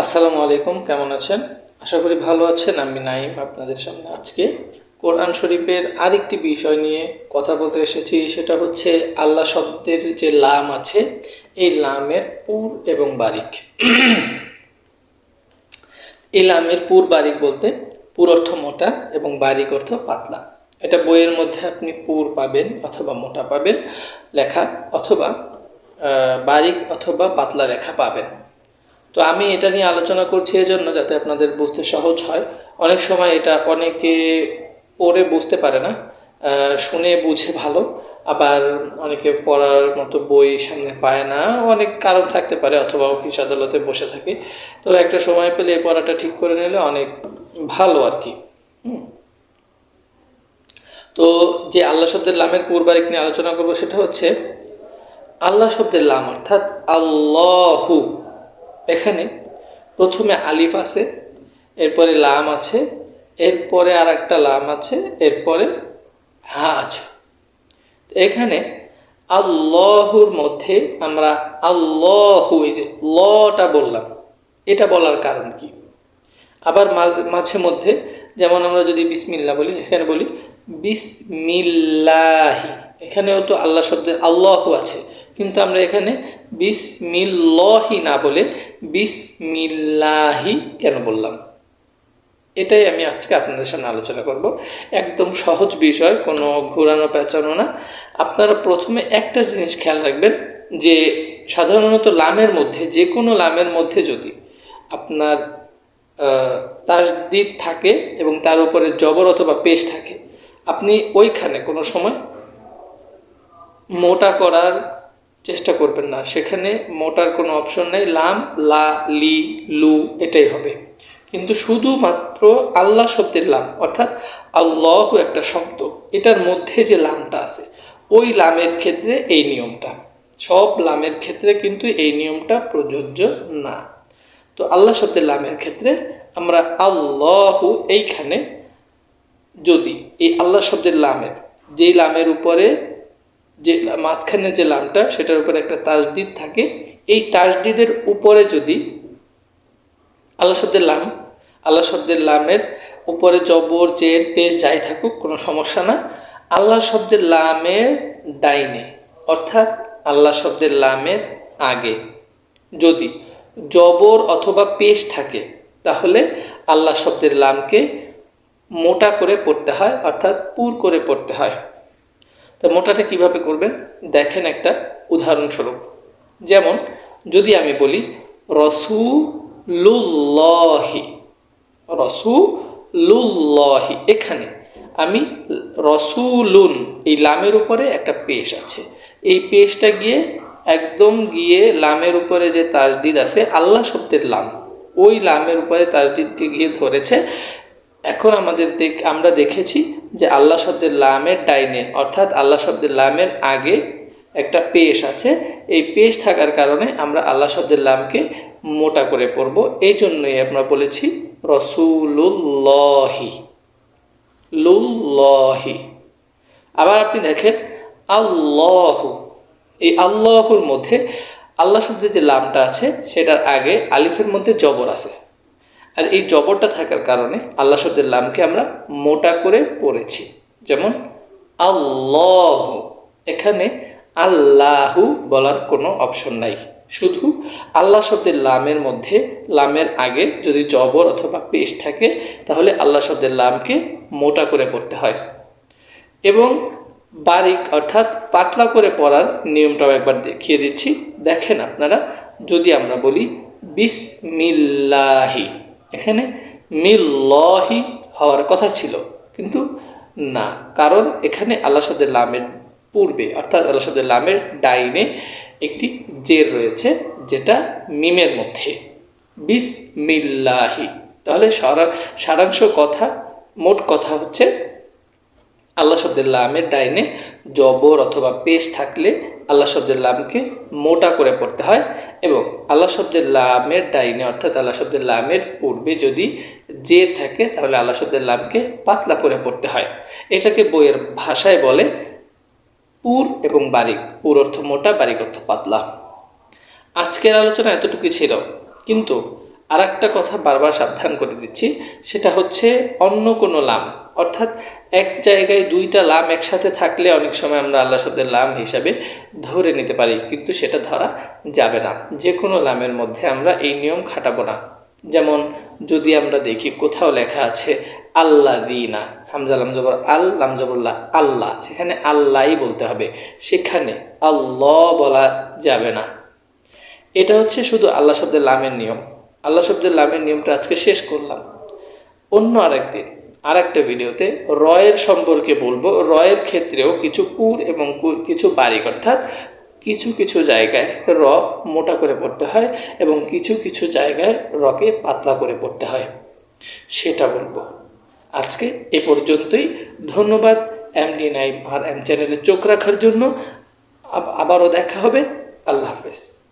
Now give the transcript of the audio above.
আসসালামু আলাইকুম, কেমন আছেন? আশা করি ভালো আছেন। আমি নাইম আপনাদের সামনে আজকে কোরআন শরীফের আরেকটি বিষয় নিয়ে কথা বলতে এসেছি। সেটা হচ্ছে আল্লাহ শব্দের যে লাম আছে, এই লামের পুর এবং বারিক। এই লামের পুর, বারিক বলতে পুর অর্থ মোটা এবং বারিক অর্থ পাতলা। এটা বইয়ের মধ্যে আপনি পুর পাবেন অথবা মোটা পাবেন, লেখা অথবা বারিক অথবা পাতলা লেখা পাবেন। তো আমি এটা নিয়ে আলোচনা করছি এজন্য যাতে আপনাদের বুঝতে সহজ হয়। অনেক সময় এটা অনেকে পড়ে বুঝতে পারে না শুনে বুঝে ভালো, আবার অনেকে পড়ার মতো বই সামনে পায় না, অনেক কারণ থাকতে পারে অথবা অফিস আদালতে বসে থাকে। তো একটা সময় পেলে এই পড়াটা ঠিক করে নিলে অনেক ভালো আর কি। তো যে আল্লাহ শব্দের লামের পূর্বারিক নিয়ে আলোচনা করব সেটা হচ্ছে, আল্লাহ শব্দের লাম অর্থাৎ আল্লাহু। এখানে প্রথমে আলিফ আছে, এরপরে লাম আছে, এরপরে আর একটা লাম আছে, এরপরে হা আছে। এখানে আল্লাহুর মধ্যে আমরা আল্লাহু যে লটা বললাম, এটা বলার কারণ কি? আবার মাঝে মধ্যে যেমন আমরা যদি বিসমিল্লা বলি, এখানে বলি বিসমিল্লাহি, এখানেও তো আল্লাহ শব্দের আল্লাহ আছে। কিন্তু আমরা এখানে বিসমিল্লাহি না বলে বিসমিল্লাহি কেন বললাম? এটাই আমি আজকে আপনাদের সামনে আলোচনা করব। একদম সহজ বিষয়, কোনো ঘোরানো পেঁচানো না। আপনারা প্রথমে একটা জিনিস খেয়াল রাখবেন, যে সাধারণত লামের মধ্যে, যে কোনো লামের মধ্যে যদি আপনার তাসদিদ থাকে এবং তার উপরে জবর অথবা পেশ থাকে, আপনি ওইখানে কোনো সময় মোটা করার চেষ্টা করবেন না। সেখানে মোটার কোনো অপশন নেই। লাম, লা, লি, লু এটাই হবে। কিন্তু শুধুমাত্র আল্লাহ শব্দের লাম, অর্থাৎ আল্লাহ একটা শব্দ, এটার মধ্যে যে লামটা আছে, ওই লামের ক্ষেত্রে এই নিয়মটা। সব লামের ক্ষেত্রে কিন্তু এই নিয়মটা প্রযোজ্য না। তো আল্লাহ শব্দের লামের ক্ষেত্রে আমরা আল্লাহু এইখানে যদি এই আল্লাহ শব্দের লামের, যেই লামের উপরে যে মাঝখানে যে লামটা, সেটার উপরে একটা তাজদিদ থাকে। এই তাজদিদের উপরে যদি আল্লাহ শব্দের লাম, আল্লাহ শব্দের লামের উপরে জবর, জের, পেশ যাই থাকুক, কোনো সমস্যা না। আল্লাহ শব্দের লামের ডাইনে, অর্থাৎ আল্লাহ শব্দের লামের আগে যদি জবর অথবা পেশ থাকে, তাহলে আল্লাহ শব্দের লামকে মোটা করে পড়তে হয়, অর্থাৎ পুর করে পড়তে হয়। তো মোটাটা কীভাবে করবেন? দেখেন একটা উদাহরণস্বরূপ। যেমন, যদি আমি বলি, রসুলুল্লাহি রসুলুল্লাহি এখানে আমি রসুলুন, এই লামের উপরে একটা পেশ আছে। এই পেশটা গিয়ে একদম গিয়ে লামের উপরে যে তাজদিদ আছে, আল্লাহ শব্দের লাম, ওই লামের উপরে তাজদিদটি গিয়ে ধরেছে এখন আমাদের দেখ আমরা দেখেছি যে আল্লাহ শব্দের লামের ডাইনে, অর্থাৎ আল্লাহ শব্দের লামের আগে একটা পেশ আছে। এই পেশ থাকার কারণে আমরা আল্লাহ শব্দের লামকে মোটা করে পড়ব। এই জন্যই আমরা বলেছি রসুলুল্লাহি। লুল্লাহি। আবার আপনি দেখেন, আল্লাহ। এই আল্লাহর মধ্যে আল্লাহ শব্দের যে লামটা আছে, সেটার আগে আলিফের মধ্যে জবর আছে। আর এই জবরটা থাকার কারণে আল্লাহ শব্দের লামকে আমরা মোটা করে পড়েছি। যেমন, আল্লাহ। এখানে আল্লাহু বলার কোনো অপশন নাই। শুধু আল্লাহ শব্দের লামের মধ্যে, লামের আগে যদি জবর অথবা পেশ থাকে, তাহলে আল্লাহ শব্দের লামকে মোটা করে পড়তে হয়। এবং বারিক অর্থাৎ পাতলা করে পড়ার নিয়মটাও একবার দেখিয়ে দিচ্ছি। দেখেন আপনারা, যদি আমরা বলি, বিসমিল্লাহি। এখানে মিল্লাহি হওয়ার কথা ছিল, কিন্তু না, কারণ এখানে আল্লাহ শব্দের লামের পূর্বে, অর্থাৎ আল্লাহ শব্দের লামের ডাইনে একটি জের রয়েছে, যেটা মিমের মধ্যে। বিস বিসমিল্লাহি। তাহলে সারা, সারাংশ কথা, মোট কথা হচ্ছে, আল্লাহ শব্দের লামের ডাইনে জবর অথবা পেশ থাকলে আল্লাহ শব্দের লামকে মোটা করে পড়তে হয় এবং আল্লাহ শব্দের লামের ডাইনে অর্থাৎ আল্লাহ শব্দের লামের পূর্বে যদি যে থাকে তাহলে আল্লাহ শব্দের লামকে পাতলা করে পড়তে হয়। এটাকে বইয়ের ভাষায় বলে পুর এবং বারিক। পুর অর্থ মোটা, বারিক অর্থ পাতলা। আজকের আলোচনা এতটুকু ছিল। কিন্তু আর একটা কথা বারবার সাবধান করে দিচ্ছি, সেটা হচ্ছে অন্য কোনো লাম। অর্থাৎ এক জায়গায় দুইটা লাম একসাথে থাকলে অনেক সময় আমরা আল্লাহ শব্দের লাম হিসাবে ধরে নিতে পারি, কিন্তু সেটা ধরা যাবে না। যে কোনো লামের মধ্যে আমরা এই নিয়ম খাটাবো না। যেমন যদি আমরা দেখি কোথাও লেখা আছে আল্লাহ দিনা হামজা লামজবর আল লামজবরল্লাহ আল্লাহ, সেখানে আল্লাহই বলতে হবে। সেখানে আল্লাহ বলা যাবে না। এটা হচ্ছে শুধু আল্লাহ শব্দের লামের নিয়ম। আল্লাহ শব্দের লামের নিয়মটা আজকে শেষ করলাম। অন্য আরেকদিন আর একটা ভিডিওতে রয়ের সম্পর্কে বলব। রয়ের ক্ষেত্রেও কিছু কুর এবং কিছু বারিক অর্থাৎ কিছু কিছু জায়গায় র মোটা করে পড়তে হয় এবং কিছু কিছু জায়গায় রকে পাতলা করে পড়তে হয়। সেটা বলব। আজকে এ পর্যন্তই। ধন্যবাদ এমডি নাইম আর এম চ্যানেলে চোখ রাখার জন্য। আবারও দেখা হবে। আল্লাহ হাফেজ।